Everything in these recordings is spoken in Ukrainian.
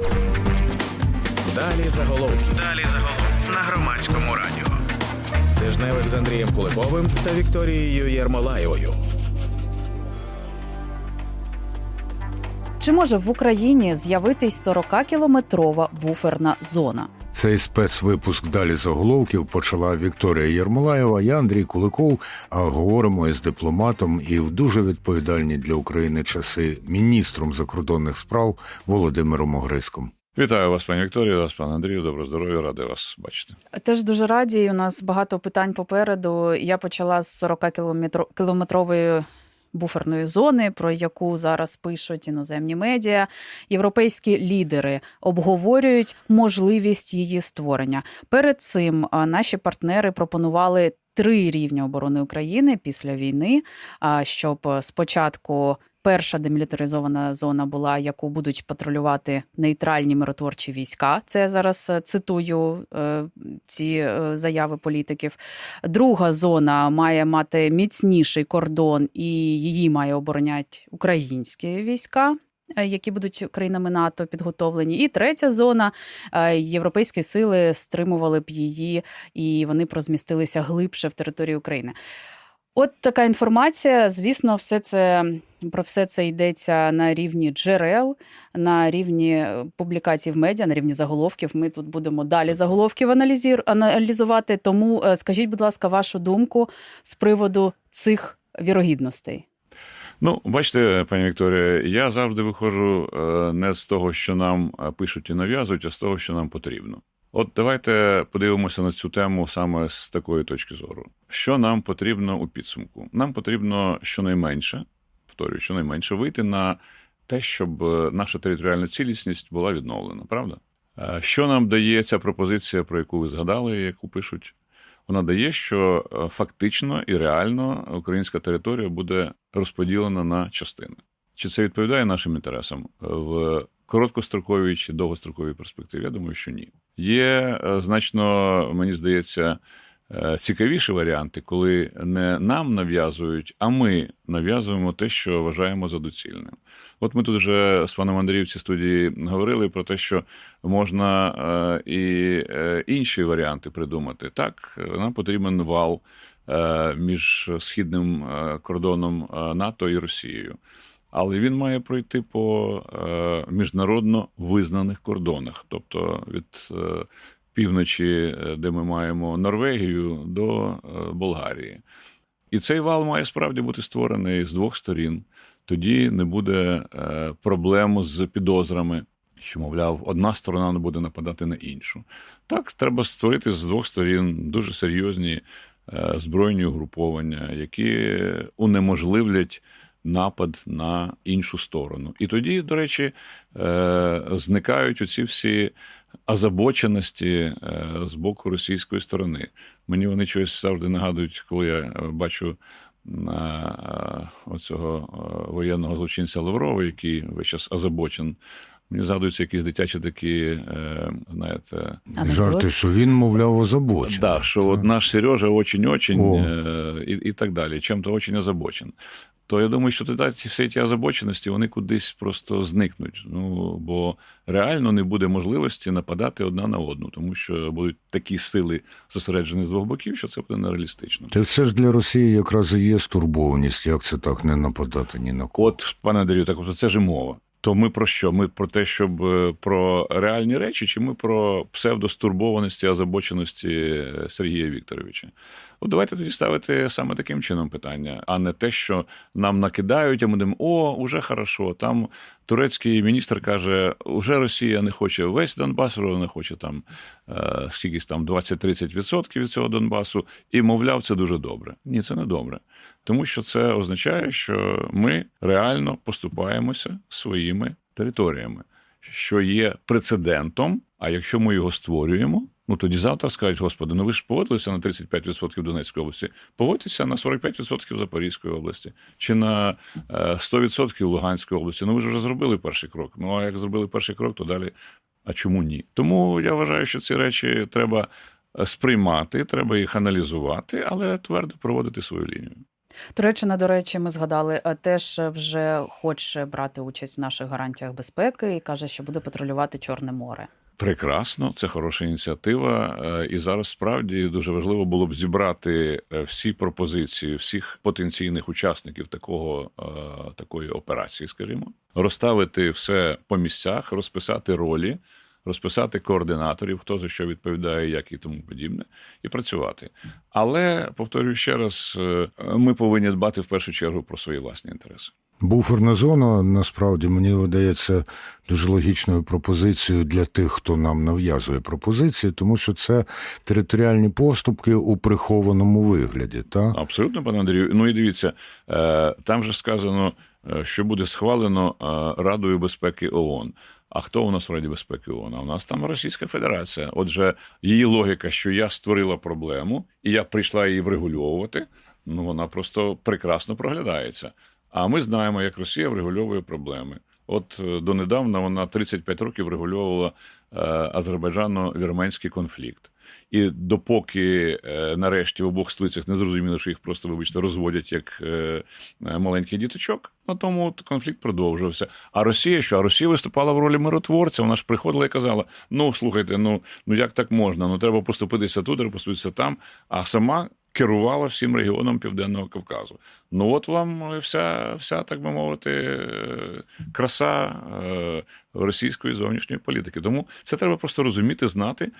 Далі заголовки. Далі заголовки на громадському радіо. Тижневик з Андрієм Куликовим та Вікторією Єрмолаєвою. Чи може в Україні з'явитись 40-кілометрова буферна зона? Цей спецвипуск далі заголовків почала Вікторія Єрмолаєва. Я Андрій Куликов. А говоримо із дипломатом і в дуже відповідальні для України часи міністром закордонних справ Володимиром Огриском. Вітаю вас, пані Вікторія, вас, пан Андрію. Доброго здоров'я, радий вас бачити. Теж дуже раді. У нас багато питань попереду. Я почала з 40-кілометрової буферної зони, про яку зараз пишуть іноземні медіа. Європейські лідери обговорюють можливість її створення. Перед цим наші партнери пропонували. Три рівні оборони України після війни, щоб спочатку перша демілітаризована зона була, яку будуть патрулювати нейтральні миротворчі війська. Це я зараз е, цитую е, ці е, заяви політиків. Друга зона має мати міцніший кордон, і її має обороняти українські війська. Які будуть країнами НАТО підготовлені, і третя зона європейські сили стримували б її, і вони розмістилися глибше в території України. От така інформація. Звісно, все це про все це йдеться на рівні джерел, на рівні е, публікацій в медіа, на рівні заголовків. Ми тут будемо далі заголовків аналізувати. Тому е, скажіть, будь ласка, вашу думку з приводу цих вірогідностей. Ну, бачите, пані Вікторія, я завжди виходжу е, не з того, що нам пишуть і нав'язують, а з того, що нам потрібно. От давайте подивимося на цю тему саме з такої точки зору. Що нам потрібно у підсумку? Нам потрібно щонайменше, повторюю, щонайменше вийти на те, щоб е, наша територіальна цілісність була відновлена, правда? Е, Що нам дає ця пропозиція, про яку ви згадали, яку пишуть? Вона дає, що е, фактично і реально українська територія буде розподілена на частини. Чи це відповідає нашим інтересам в короткостроковій чи довгостроковій перспективі? Я думаю, що ні. Є е, значно, мені здається, е, цікавіші варіанти, коли не нам нав'язують, а ми нав'язуємо те, що вважаємо за доцільним. От ми тут вже з паном цій студії говорили про те, що можна е, і інші варіанти придумати. Так, нам потрібен вал між східним кордоном НАТО і Росією. Але він має пройти по е, міжнародно визнаних кордонах, тобто від е, півночі, е, де ми маємо Норвегію, до Болгарії. І цей вал має справді бути створений з двох сторін. Тоді не буде проблем з підозрами, що, мовляв, одна сторона не буде нападати на іншу. Так, треба створити з двох сторін дуже серйозні збройні угруповання, які унеможливлять напад на іншу сторону. І тоді, до речі, е, зникають оці всі озабоченості е, з боку російської сторони. Мені вони щось завжди нагадують, коли я е, бачу на оцього воєнного злочинця Лаврова, який весь час озабочен. Мені згадуються якісь дитячі такі, знаєте, Жарти, що він, мовляв, озабочений. Да, що от наш Сережа очень-очень О. і, і так далі, чим-то очень озабочен. То я думаю, що тоді ці всі ті озабоченості вони кудись просто зникнуть. Ну бо реально не буде можливості нападати одна на одну, тому що будуть такі сили зосереджені з двох боків, що це буде нереалістично. Та це ж для Росії якраз і є стурбованість, як це так не нападати ні на кого. От, пане Андрію, так от це ж і мова. То ми про що? Ми про те, щоб е, про реальні речі, чи ми про псевдостурбованості, озабоченості Сергія Вікторовича? От давайте тоді ставити саме таким чином питання, а не те, що нам накидають, а ми думаємо, о, уже хорошо. Там турецький міністр каже, уже Росія не хоче весь Донбас, вона хоче там е, скількись там 20-30% від цього Донбасу, і мовляв, це дуже добре. Ні, це не добре. Тому що це означає, що ми реально поступаємося своїми територіями, що є прецедентом. А якщо ми його створюємо, ну тоді завтра скажуть, господи, ну ви ж поводилися на 35% Донецької області, поводьтеся на 45% Запорізької області чи на е, 100% Луганської області. Ну ви ж вже зробили перший крок. Ну а як зробили перший крок, то далі. А чому ні? Тому я вважаю, що ці речі треба е, сприймати, треба їх аналізувати, але твердо проводити свою лінію. Туреччина, до речі, ми згадали, е, теж вже хоче брати участь в наших гарантіях безпеки і каже, що буде патрулювати Чорне море. Прекрасно, це хороша ініціатива. Е, І зараз справді дуже важливо було б зібрати е, всі пропозиції всіх потенційних учасників такого, е, такої операції, скажімо, розставити все по місцях, розписати ролі, розписати координаторів, хто за що відповідає, як і тому подібне, і працювати. Але повторюю ще раз, ми повинні дбати в першу чергу про свої власні інтереси. Буферна зона насправді мені видається дуже логічною пропозицією для тих, хто нам нав'язує пропозиції, тому що це територіальні поступки у прихованому вигляді. Та? Абсолютно, пане Андрію. Ну і дивіться, е, там же сказано, е, що буде схвалено е, Радою безпеки ООН. А хто у нас в Раді безпеки ООН? А у нас там Російська Федерація. Отже, її логіка, що я створила проблему і я прийшла її врегульовувати, ну вона просто прекрасно проглядається. А ми знаємо, як Росія врегульовує проблеми. От е, донедавна вона 35 років врегульовувала е, азербайджано-вірменський конфлікт. І допоки е, нарешті в обох столицях не зрозуміло, що їх просто, вибачте, розводять як маленьких діточок, на тому конфлікт продовжувався. А Росія що? А Росія виступала в ролі миротворця. Вона ж приходила і казала: ну слухайте, ну ну як так можна? Ну треба поступитися тут, треба поступитися там. А сама керувала всім регіоном Південного Кавказу. Ну от вам вся, вся так би мовити, е, краса е, російської зовнішньої політики. Тому це треба просто розуміти, знати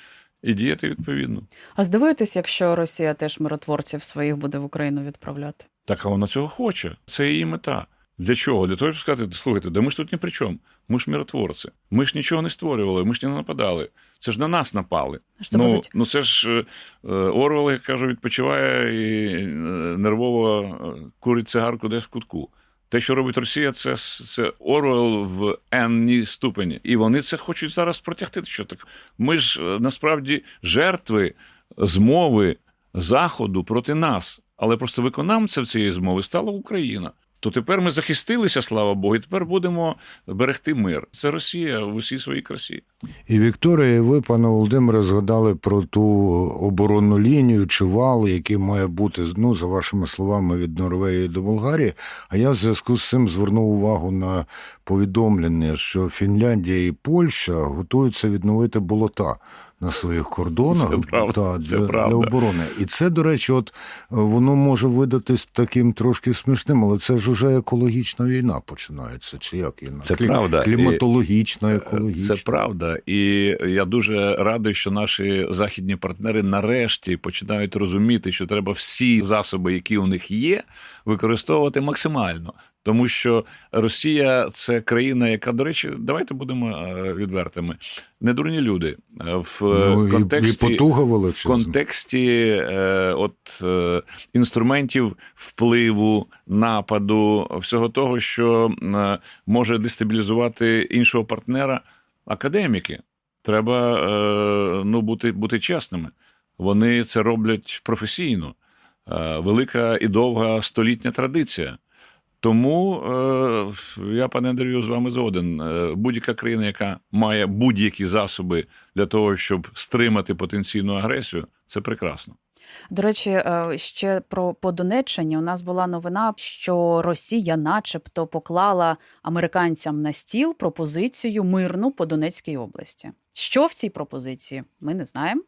і діяти відповідно. А здивуєтесь, якщо Росія теж миротворців своїх буде в Україну відправляти? Так, а вона цього хоче. Це її мета. Для чого? Для того, щоб сказати, слухайте, да ми ж тут ні при чому. Ми ж миротворці. Ми ж нічого не створювали, ми ж не нападали. Це ж на нас напали. Що ну, будуть? ну це ж е, е, Орвел, як кажу, відпочиває і е, нервово курить цигарку десь в кутку. Те, що робить Росія, це, це Орвел в енній ступені. І вони це хочуть зараз протягти. Що так? Ми ж насправді жертви змови Заходу проти нас. Але просто виконавцем цієї змови стала Україна. То тепер ми захистилися, слава Богу, і тепер будемо берегти мир. Це Росія в усій своїй красі. І Вікторія, і ви, пане Володимире, згадали про ту оборонну лінію чи вал, який має бути, ну, за вашими словами, від Норвегії до Болгарії. А я в зв'язку з цим звернув увагу на повідомлення, що Фінляндія і Польща готуються відновити болота на своїх кордонах Це правда, та, це для, правда. для оборони. І це, до речі, от воно може видатись таким трошки смішним, але це ж уже екологічна війна починається. Чи як війна? Це правда. Кліматологічна, екологічна. Це правда. І я дуже радий, що наші західні партнери нарешті починають розуміти, що треба всі засоби, які у них є, використовувати максимально. Тому що Росія це країна, яка, до речі, давайте будемо е, відвертими. Не дурні люди Е, в Ну, контексті і потуга в контексті е, от, е, інструментів впливу, нападу, всього того, що е, може дестабілізувати іншого партнера, академіки. Треба е, ну, бути, бути чесними. Вони це роблять професійно. Е, велика і довга столітня традиція. Тому е, я, пане Андрію, з вами згоден. Е, будь-яка країна, яка має будь-які засоби для того, щоб стримати потенційну агресію, це прекрасно. До речі, е, ще про по Донеччині у нас була новина, що Росія, начебто, поклала американцям на стіл пропозицію мирну по Донецькій області. Що в цій пропозиції? Ми не знаємо.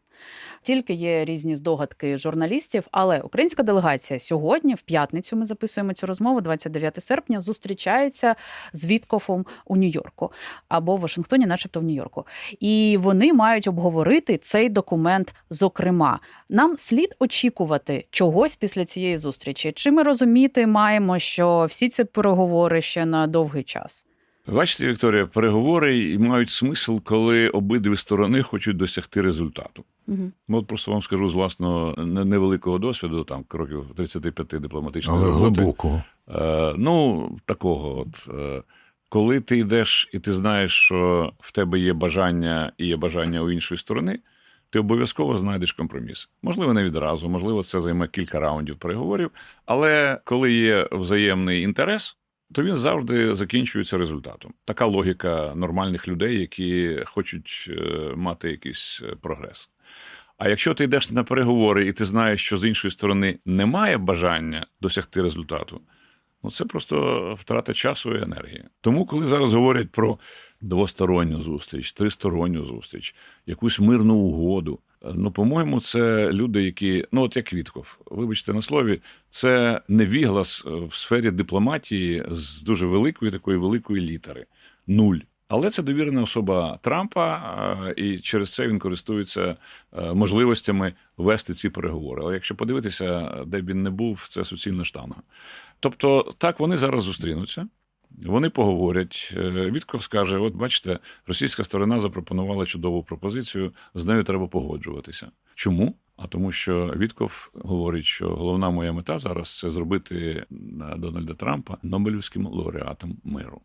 Тільки є різні здогадки журналістів. Але українська делегація сьогодні, в п'ятницю, ми записуємо цю розмову, 29 серпня, зустрічається з Віткофом у Нью-Йорку або в Вашингтоні, начебто в Нью-Йорку. І вони мають обговорити цей документ. Зокрема, нам слід очікувати чогось після цієї зустрічі. Чи ми розуміти маємо, що всі ці переговори ще на довгий час? Бачите, Вікторія, переговори мають смисл, коли обидві сторони хочуть досягти результату. Угу. Ну, от просто вам скажу з власного невеликого досвіду, там років 35 дипломатичної Але роботи. глибокого. Е, ну, такого, от е, коли ти йдеш і ти знаєш, що в тебе є бажання і є бажання у іншої сторони, ти обов'язково знайдеш компроміс. Можливо, не відразу, можливо, це займе кілька раундів переговорів. Але коли є взаємний інтерес, то він завжди закінчується результатом. Така логіка нормальних людей, які хочуть е, мати якийсь е, прогрес. А якщо ти йдеш на переговори і ти знаєш, що з іншої сторони немає бажання досягти результату, ну це просто втрата часу і енергії. Тому, коли зараз говорять про двосторонню зустріч, тристоронню зустріч, якусь мирну угоду. Ну, по-моєму, це люди, які, ну от як Вітков, вибачте на слові, це невіглас в сфері дипломатії з дуже великої такої великої літери. Нуль. Але це довірена особа Трампа, і через це він користується е, можливостями вести ці переговори. Але якщо подивитися, де б він не був, це суцільна штанга. Тобто, так вони зараз зустрінуться. Вони поговорять. Е, Вітков скаже: от бачите, російська сторона запропонувала чудову пропозицію, з нею треба погоджуватися. Чому? А тому, що Вітков говорить, що головна моя мета зараз це зробити Дональда Трампа Нобелівським лауреатом миру.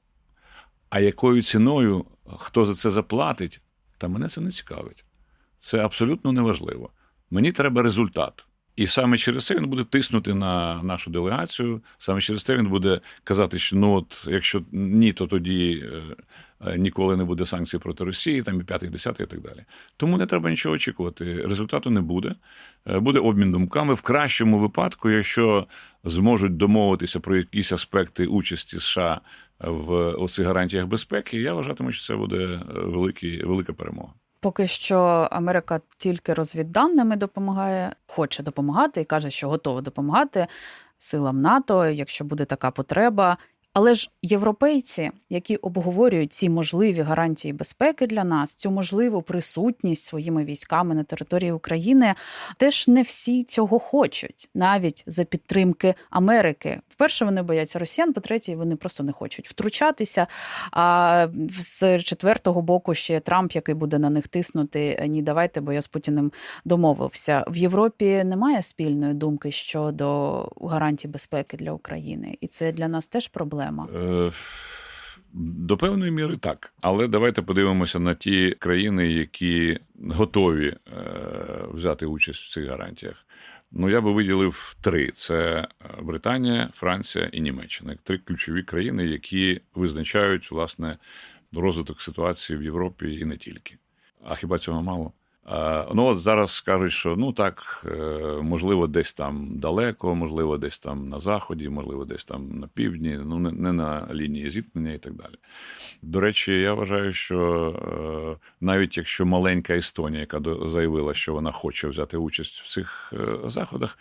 А якою ціною хто за це заплатить, та мене це не цікавить. Це абсолютно неважливо. Мені треба результат. І саме через це він буде тиснути на нашу делегацію. Саме через це він буде казати, що ну от якщо ні, то тоді е, е, ніколи не буде санкцій проти Росії, там і п'ятий, десятий і так далі. Тому не треба нічого очікувати. Результату не буде. Е, Буде обмін думками. В кращому випадку, якщо зможуть домовитися про якісь аспекти участі США в оцих гарантіях безпеки, я вважатиму, що це буде великий, велика перемога. Поки що Америка тільки розвідданими допомагає, хоче допомагати і каже, що готова допомагати силам НАТО, якщо буде така потреба. Але ж європейці, які обговорюють ці можливі гарантії безпеки для нас, цю можливу присутність своїми військами на території України, теж не всі цього хочуть, навіть за підтримки Америки. По-перше, вони бояться росіян, по-третє, вони просто не хочуть втручатися. А з четвертого боку ще Трамп, який буде на них тиснути, ні, давайте, бо я з Путіним домовився. В Європі немає спільної думки щодо гарантій безпеки для України, і це для нас теж проблема. Е, До певної міри так. Але давайте подивимося на ті країни, які готові е, взяти участь в цих гарантіях. Ну, я би виділив три: це Британія, Франція і Німеччина. Три ключові країни, які визначають власне розвиток ситуації в Європі і не тільки. А хіба цього мало? Е, Ну от зараз скажуть, що ну так, е, можливо, десь там далеко, можливо, десь там на заході, можливо, десь там на півдні, ну не, на лінії зіткнення і так далі. До речі, я вважаю, що е, навіть якщо маленька Естонія, яка заявила, що вона хоче взяти участь в цих заходах,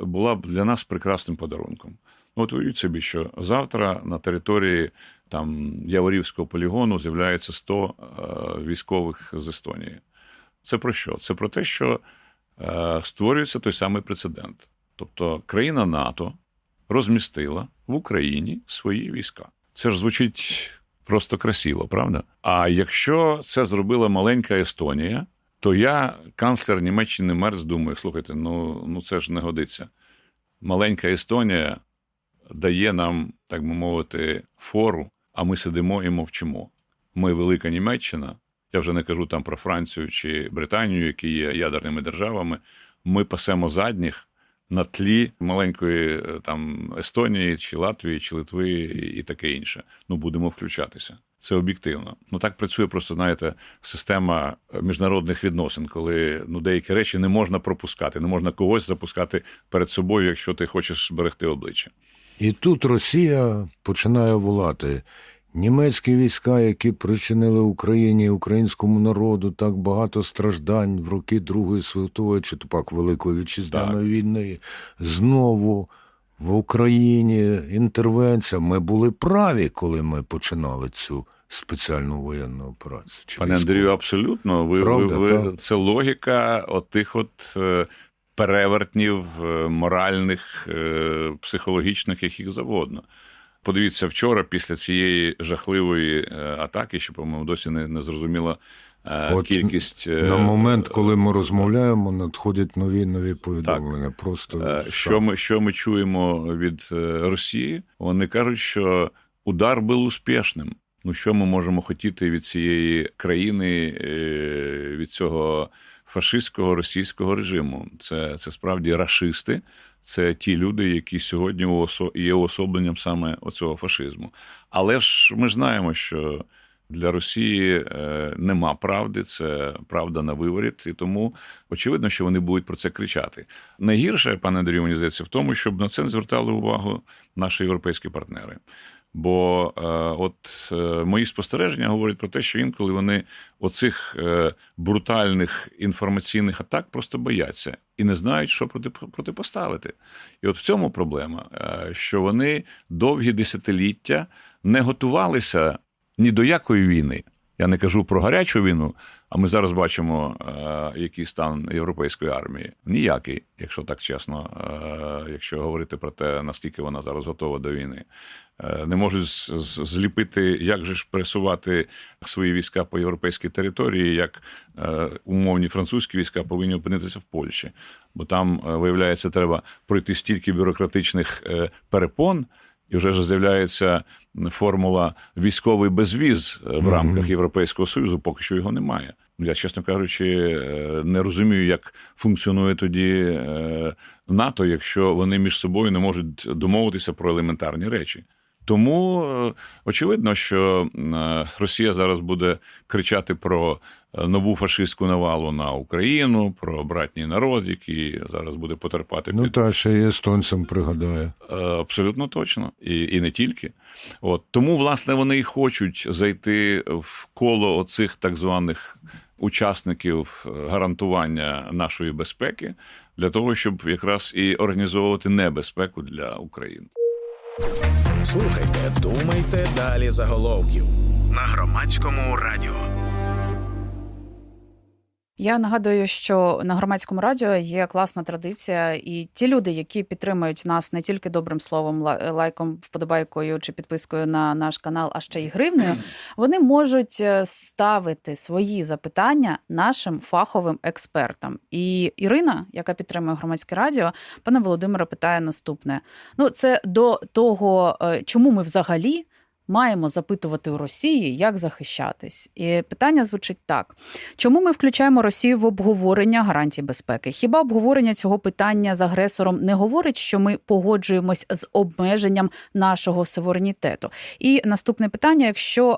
була б для нас прекрасним подарунком. Ну, От уявіть собі, що завтра на території там Яворівського полігону з'являється 100 е, військових з Естонії. Це про що? Це про те, що е, створюється той самий прецедент. Тобто країна НАТО розмістила в Україні свої війська. Це ж звучить просто красиво, правда? А якщо це зробила маленька Естонія, то я, канцлер Німеччини Мерц, думаю, слухайте, ну, ну це ж не годиться. Маленька Естонія дає нам, так би мовити, фору, а ми сидимо і мовчимо. Ми велика Німеччина. Я вже не кажу там про Францію чи Британію, які є ядерними державами. Ми пасемо задніх на тлі маленької е, там Естонії, чи Латвії, чи Литви і таке інше. Ну будемо включатися. Це об'єктивно. Ну так працює просто, знаєте, система міжнародних відносин, коли ну деякі речі не можна пропускати, не можна когось запускати перед собою, якщо ти хочеш зберегти обличчя. І тут Росія починає волати. Німецькі війська, які причинили Україні і українському народу так багато страждань в роки Другої світової чи то пак Великої вітчизняної війни, знову в Україні інтервенція. Ми були праві, коли ми починали цю спеціальну воєнну операцію. Чи Пане військову. Андрію, абсолютно. Ви, Правда, ви, ви це логіка отих от е, перевертнів е, моральних, е, психологічних, яких завгодно. Подивіться, вчора, після цієї жахливої е, атаки, що, по-моєму, досі не, не зрозуміла е, От кількість. е, На момент, коли ми розмовляємо, надходять нові нові повідомлення. Просто Е. Що ми, що ми чуємо від Росії? Вони кажуть, що удар був успішним. Ну, що ми можемо хотіти від цієї країни, від цього фашистського російського режиму? Це, це справді рашисти, це ті люди, які сьогодні є уособленням саме оцього фашизму. Але ж ми знаємо, що Для Росії е, нема правди, це правда на виворіт, і тому очевидно, що вони будуть про це кричати. Найгірше, пане Андрію, мені здається, в тому, щоб на це звертали увагу наші європейські партнери. Бо е, от е, мої спостереження говорять про те, що інколи вони оцих е, брутальних інформаційних атак просто бояться і не знають, що проти, протипоставити. І от в цьому проблема, що вони довгі десятиліття не готувалися ні до якої війни. Я не кажу про гарячу війну, а ми зараз бачимо, е, який стан європейської армії. Ніякий, якщо так чесно, е, якщо говорити про те, наскільки вона зараз готова до війни. Е, Не можуть зліпити, як же ж пресувати свої війська по європейській території, як е, умовні французькі війська повинні опинитися в Польщі. Бо там, е, виявляється, треба пройти стільки бюрократичних перепон, і вже ж з'являється формула військовий безвіз е, в рамках Європейського Союзу, поки що його немає. Я, чесно кажучи, е, не розумію, як функціонує тоді е, НАТО, якщо вони між собою не можуть домовитися про елементарні речі. Тому е, очевидно, що е, Росія зараз буде кричати про е, нову фашистську навалу на Україну, про братній народ, який зараз буде потерпати Ну під та ще й естонцям пригадає. Абсолютно точно, і, і не тільки. От тому, власне, вони і хочуть зайти в коло оцих так званих учасників гарантування нашої безпеки для того, щоб якраз і організовувати небезпеку для України. Слухайте, думайте далі заголовків. На громадському радіо. Я нагадую, що на громадському радіо є класна традиція, і ті люди, які підтримують нас не тільки добрим словом, лайком, вподобайкою чи підпискою на наш канал, а ще й гривнею, вони можуть е, ставити свої запитання нашим фаховим експертам. І Ірина, яка підтримує громадське радіо, пане Володимире, питає наступне: ну, це до того, е, чому ми взагалі. Маємо запитувати у Росії, як захищатись. І питання звучить так: чому ми включаємо Росію в обговорення гарантій безпеки? Хіба обговорення цього питання з агресором не говорить, що ми погоджуємось з обмеженням нашого суверенітету? І наступне питання: якщо е,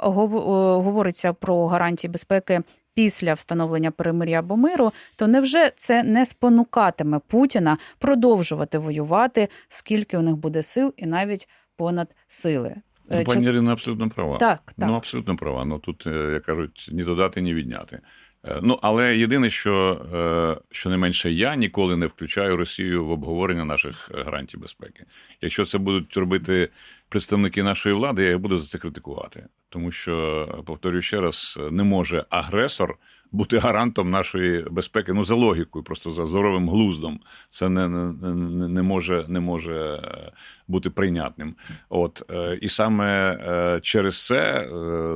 говориться про гарантії безпеки. Після встановлення перемир'я або миру, то невже це не спонукатиме Путіна продовжувати воювати, скільки у них буде сил, і навіть понад сили? Е, Ну, час- пані Ірина абсолютно права. Так, так. Ну, абсолютно права. Ну тут, е, як кажуть, ні додати, ні відняти. Е, Ну, але єдине, що е, щонайменше я ніколи не включаю Росію в обговорення наших е, гарантій безпеки. Якщо це будуть робити представники нашої влади, я буду за це критикувати. Тому що, повторюю ще раз, не може агресор бути гарантом нашої безпеки. Ну, за логікою, просто за здоровим глуздом. Це не, не, не, може, не може е, бути прийнятним. От е, і саме е, через це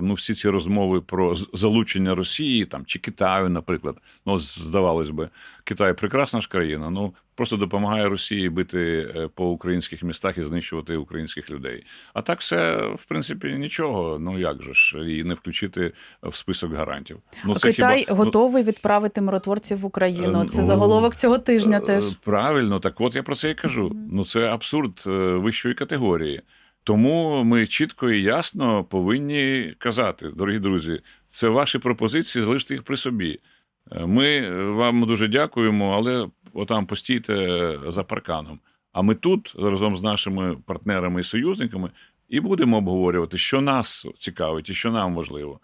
ну всі ці розмови про залучення Росії там чи Китаю, наприклад, ну здавалось би, Китай прекрасна ж країна. Ну просто допомагає Росії бити е, по українських містах і знищувати українських людей. А так все в принципі нічого. Ну як же ж і не включити в список гарантів? Ну А Китай ну, готовий відправити миротворців в Україну. Е, Це ну, заголовок цього тижня Е, теж. Правильно, так от я про це і кажу. Ну це абсурд вищої категорії. Тому ми чітко і ясно повинні казати, дорогі друзі, це ваші пропозиції, залиште їх при собі. Ми вам дуже дякуємо, але отам постійте за парканом. А ми тут разом з нашими партнерами і союзниками і будемо обговорювати, що нас цікавить і що нам важливо.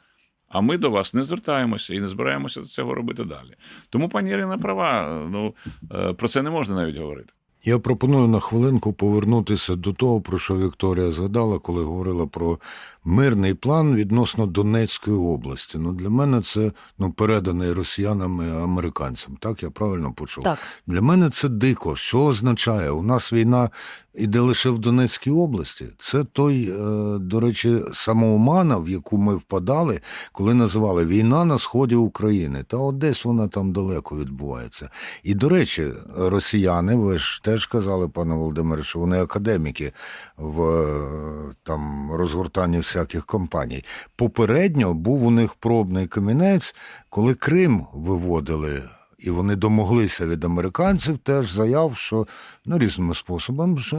А ми до вас не звертаємося і не збираємося цього робити далі. Тому пані Ірина права. Ну е, про це не можна навіть говорити. Я пропоную на хвилинку повернутися до того, про що Вікторія згадала, коли говорила про мирний план відносно Донецької області. Ну для мене це ну переданий росіянам американцям. Так я правильно почув? Так. Для мене це дико. Що означає? У нас війна іде лише в Донецькій області. Це той, е, до речі, самоомана, в яку ми впадали, коли називали війна на сході України. Та от десь вона там далеко відбувається. І до речі, росіяни, ви ж теж казали, пане Володимире, що вони академіки в е, там розгортанні всяких компаній. Попередньо був у них пробний камінець, коли Крим виводили і вони домоглися від американців теж заяв, що ну різними способами, що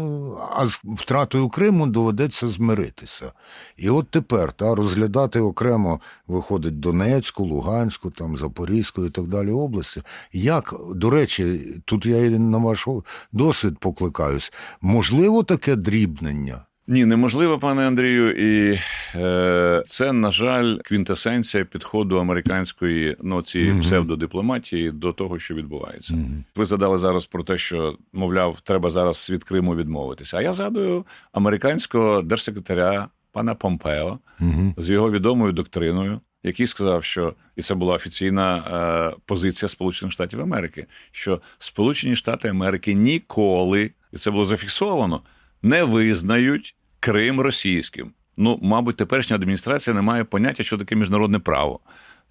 а з втратою Криму доведеться змиритися. І от тепер та розглядати окремо виходить Донецьку, Луганську, там Запорізьку і так далі області. Як до речі, тут я і на ваш досвід покликаюсь. Можливо, таке дрібнення. Ні, неможливо, пане Андрію, і е, це, на жаль, квінтесенція підходу американської ну, цієї Мгм. псевдодипломатії до того, що відбувається. Мгм. Ви задали зараз про те, що мовляв, треба зараз від Криму відмовитися. А я згадую американського держсекретаря пана Помпео Мгм. з його відомою доктриною, який сказав, що і це була офіційна е, позиція Сполучених Штатів Америки, що Сполучені Штати Америки ніколи, і це було зафіксовано, не визнають Крим російським. Ну, мабуть, теперішня адміністрація не має поняття, що таке міжнародне право.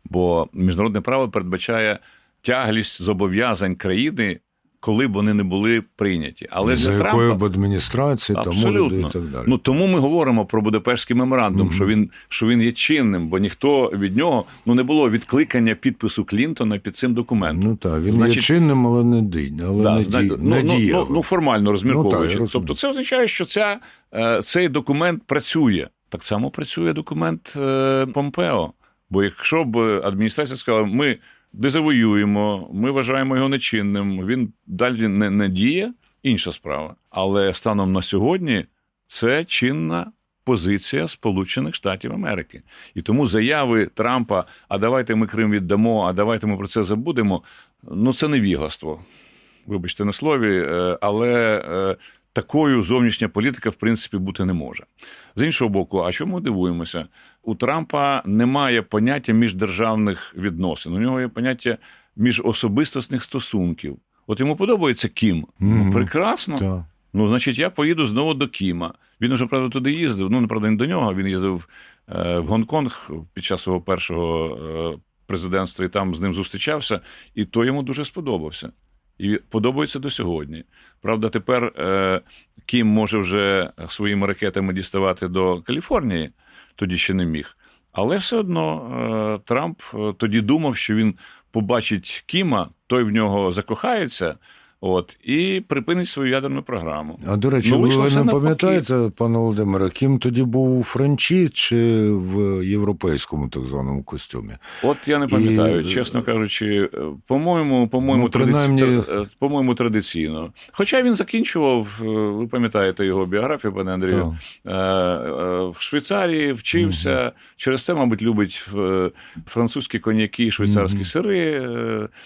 Бо міжнародне право передбачає тяглість зобов'язань країни, коли б вони не були прийняті. Але За для якою б адміністрації, тому люди і так далі. Ну тому ми говоримо про Будапештський меморандум, Мгм. що він що він є чинним, бо ніхто від нього ну не було відкликання підпису Клінтона під цим документом. Ну так, він Значить- є чинним, але не дій, але Да, не, зна- дій, ну, не ну, ну, ну, формально розмірковуючи. Ну, так, тобто, це означає, що ця, е, цей документ працює. Так само працює документ е, Помпео. Бо якщо б адміністрація сказала, ми дезавоюємо, ми вважаємо його нечинним, він далі не, не діє, інша справа. Але станом на сьогодні це чинна позиція Сполучених Штатів Америки. І тому заяви Трампа: а давайте ми Крим віддамо, а давайте ми про це забудемо. Ну це невігластво. Вибачте на слові, е, але е, такою зовнішня політика в принципі бути не може. З іншого боку, а чому ми дивуємося? У Трампа немає поняття міждержавних відносин. У нього є поняття міжособистісних стосунків. От йому подобається Кім. Ну, прекрасно. Так. Ну, значить, я поїду знову до Кіма. Він уже, правда, туди їздив. Ну, неправда, не до нього. Він їздив е, в Гонконг під час свого першого е, президентства і там з ним зустрічався, і то йому дуже сподобався. І подобається до сьогодні. Правда, тепер е, Кім може вже своїми ракетами діставати до Каліфорнії, тоді ще не міг. Але все одно е, Трамп е, тоді думав, що він побачить Кіма, той в нього закохається, от, і припинить свою ядерну програму. А до речі, Ну, ви не пам'ятаєте, пане Володимире, ким тоді був у Френчі чи в європейському так званому костюмі? От я не пам'ятаю, І- чесно кажучи, е, по-моєму, по-моєму, Ну, принаймні- традиці... тр- е, по-моєму, традиційно. Хоча він закінчував, е, ви пам'ятаєте його біографію, пане Андрію, е, в Швейцарії вчився. Через це, мабуть, любить французькі коньяки швейцарські Мгм. сири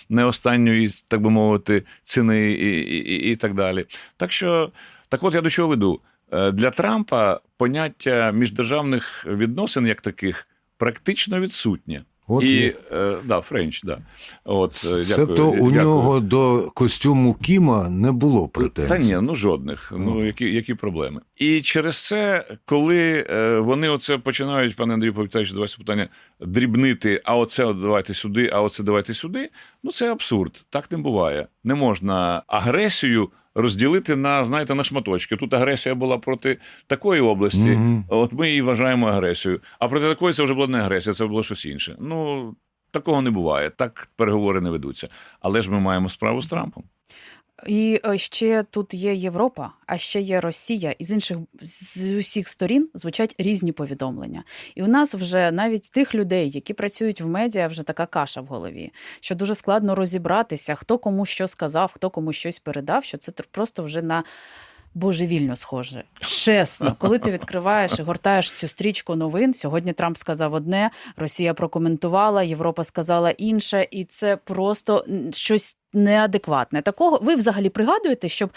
не останньої, так би мовити, ціни і, і, і, і так далі. Так що, так от я до чого веду. Е, Для Трампа поняття міждержавних відносин як таких практично відсутнє. От і є. е, да, Френч, да. От, е, дякую, Себто у дякую. нього до костюму Кіма не було Та претензій. ні, ну жодних. Ну Ну. які, які проблеми? І через це, коли е, вони оце починають, пане Андрію, повітаючи до вас питання, дрібнити, а оце давайте сюди, а оце давайте сюди. Ну це абсурд. Так не буває. Не можна агресію розділити на, знаєте, на шматочки. Тут агресія була проти такої області, Мгм. от ми її вважаємо агресією. А проти такої це вже була не агресія, це було щось інше. Ну. Такого не буває, так переговори не ведуться. Але ж ми маємо справу з Трампом. І е, ще тут є Європа, а ще є Росія, і з інших з усіх сторін звучать різні повідомлення. І у нас вже навіть тих людей, які працюють в медіа, вже така каша в голові, що дуже складно розібратися, хто кому що сказав, хто кому щось передав, що це просто вже на. Божевільно схоже. Чесно, коли ти відкриваєш і гортаєш цю стрічку новин, сьогодні Трамп сказав одне, Росія прокоментувала, Європа сказала інше, і це просто щось неадекватне. Такого ви взагалі пригадуєте, щоб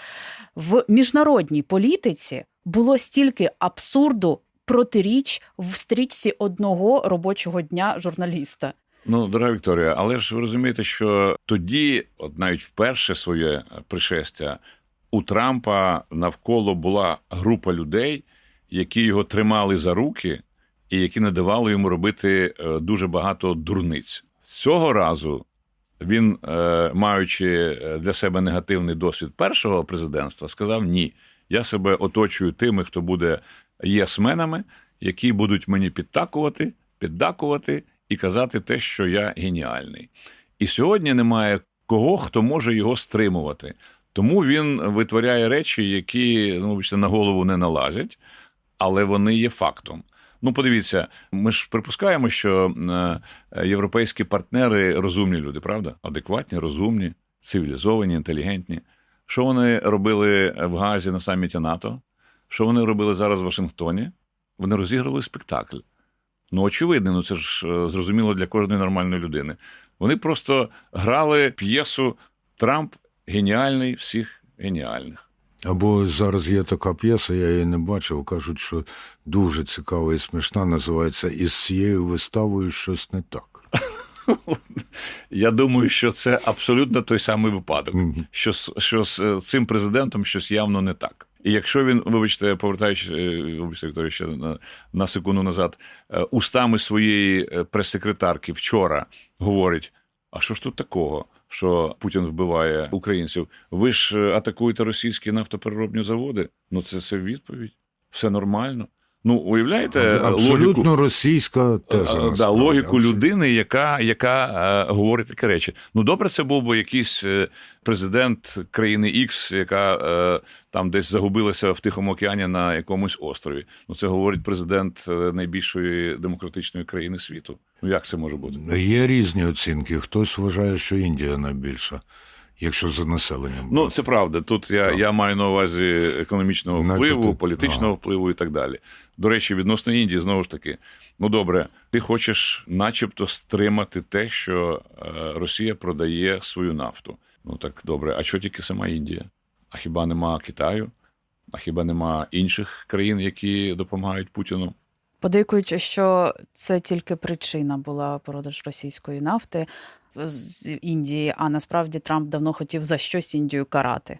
в міжнародній політиці було стільки абсурду протиріч в стрічці одного робочого дня журналіста. Ну, дорога Вікторія, але ж ви розумієте, що тоді, от навіть вперше своє пришестя, у Трампа навколо була група людей, які його тримали за руки і які не давали йому робити е, дуже багато дурниць. Цього разу він, е, маючи е, для себе негативний досвід першого президентства, сказав: ні, я себе оточую тими, хто буде єсменами, які будуть мені підтакувати, піддакувати і казати те, що я геніальний. І сьогодні немає кого хто може його стримувати. Тому він витворяє речі, які ну, на голову не налазять, але вони є фактом. Ну, подивіться, ми ж припускаємо, що е, європейські партнери розумні люди, правда? Адекватні, розумні, цивілізовані, інтелігентні. Що вони робили в Газі на саміті НАТО? Що вони робили зараз в Вашингтоні? Вони розіграли спектакль. Ну, очевидно, ну це ж е, зрозуміло для кожної нормальної людини. Вони просто грали п'єсу Трамп геніальний всіх геніальних. Або зараз є така п'єса, я її не бачив. Кажуть, що дуже цікава і смішна. Називається Із цією виставою щось не так. Я думаю, що це абсолютно той самий випадок, що, що з е, цим президентом щось явно не так. І якщо він, вибачте, повертаючись, е, вибачте, Вікторія, ще на, на секунду назад, е, устами своєї прес-секретарки вчора говорить: а що ж тут такого? Що Путін вбиває українців? Ви ж е, атакуєте російські нафтопереробні заводи? Ну це, все відповідь. Все нормально. Ну, уявляєте, е, Абсолютно логіку, російська теза. Е, да, логіку людини, яка, яка е, говорить такі речі. Ну, добре, це був би якийсь е, президент країни X, яка е, там десь загубилася в Тихому океані на якомусь острові. Ну, це говорить президент е, найбільшої демократичної країни світу. Ну, як це може бути? Є різні оцінки. Хтось вважає, що Індія найбільша, якщо за населенням. Ну, це правда. Тут я, Так. я маю на увазі економічного Ну, впливу, тут- політичного ага. впливу і так далі. До речі, відносно Індії, знову ж таки, ну добре, ти хочеш, начебто, стримати те, що е, Росія продає свою нафту. Ну так добре, а що тільки сама Індія? А хіба нема Китаю? А хіба нема інших країн, які допомагають Путіну? Подейкують, що це тільки причина була продаж російської нафти з Індії, а насправді Трамп давно хотів за щось Індію карати.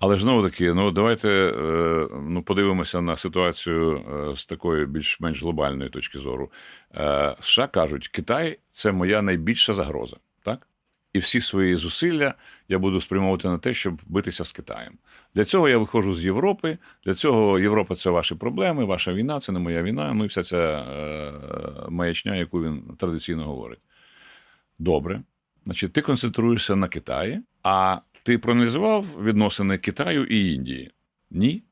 Але знову таки, ну давайте е, ну, подивимося на ситуацію е, з такої більш-менш глобальної точки зору. Е, США кажуть, Китай це моя найбільша загроза, так? І всі свої зусилля я буду спрямовувати на те, щоб битися з Китаєм. Для цього я виходжу з Європи. Для цього Європа це ваші проблеми, ваша війна, це не моя війна. Ну і вся ця маячня, яку він традиційно говорить. Добре. Значить, ти концентруєшся на Китаї, а ти проаналізував відносини Китаю і Індії? Ні.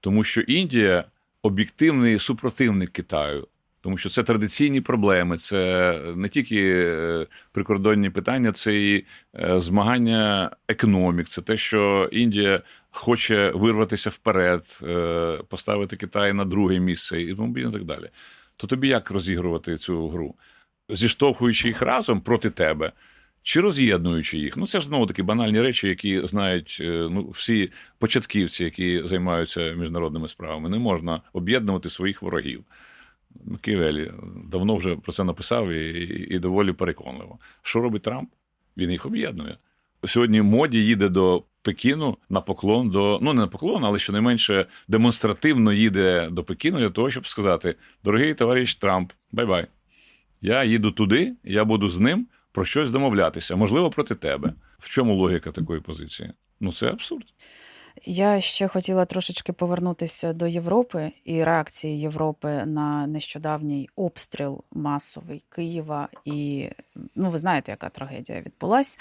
Тому що Індія об'єктивний супротивник Китаю, тому що це традиційні проблеми, це не тільки е, прикордонні питання, це і е, змагання економік, це те, що Індія хоче вирватися вперед, е, поставити Китай на друге місце і тому і так далі. То тобі як розігрувати цю гру? Зіштовхуючи їх разом проти тебе, чи роз'єднуючи їх? Ну це ж знову таки банальні речі, які знають е, ну, всі початківці, які займаються міжнародними справами. Не можна об'єднувати своїх ворогів. Макіавелі давно вже про це написав і, і, і доволі переконливо. Що робить Трамп? Він їх об'єднує. Сьогодні моді їде до Пекіну на поклон до ну не на поклон, але щонайменше демонстративно їде до Пекіну для того, щоб сказати: дорогий товариш Трамп, бай-бай. Я їду туди, я буду з ним про щось домовлятися, можливо, проти тебе. В чому логіка такої позиції? Ну це абсурд. Я ще хотіла трошечки повернутися до Європи і реакції Європи на нещодавній обстріл масовий Києва. І ну, ви знаєте, яка трагедія відбулась.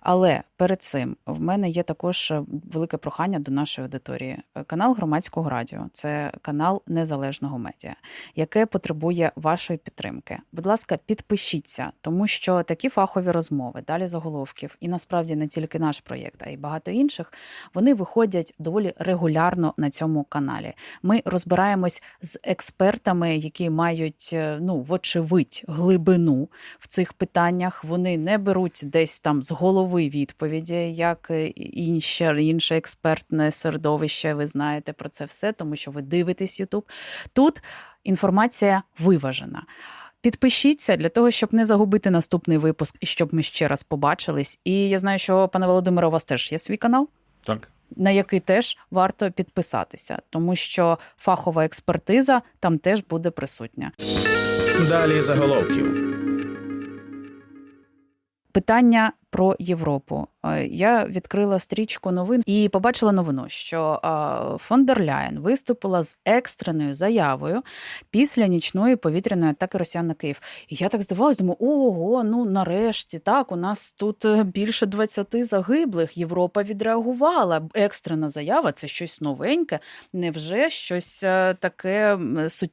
Але перед цим в мене є також велике прохання до нашої аудиторії. Канал громадського радіо це канал незалежного медіа, яке потребує вашої підтримки. Будь ласка, підпишіться, тому що такі фахові розмови, далі заголовків, і насправді не тільки наш проєкт, а й багато інших, вони виходять доволі регулярно на цьому каналі. Ми розбираємось з експертами, які мають е, ну вочевидь глибину в цих питаннях. Вони не беруть десь там з голови відповіді, як інше, інше експертне середовище. Ви знаєте про це все, тому що ви дивитесь Ютуб. Тут інформація виважена. Підпишіться для того, щоб не загубити наступний випуск і щоб ми ще раз побачились. І я знаю, що пане Володимире, у вас теж є свій канал Так. на який теж варто підписатися, тому що фахова експертиза там теж буде присутня. Далі заголовків. Питання про Європу. Е, Я відкрила стрічку новин і побачила новину, що е, фон дер Ляєн виступила з екстреною заявою після нічної повітряної атаки росіян на Київ. І я так здивувалась, думаю, ого, ну нарешті так, у нас тут е, більше 20 загиблих. Європа відреагувала. Екстрена заява це щось новеньке. Невже щось таке суттєве?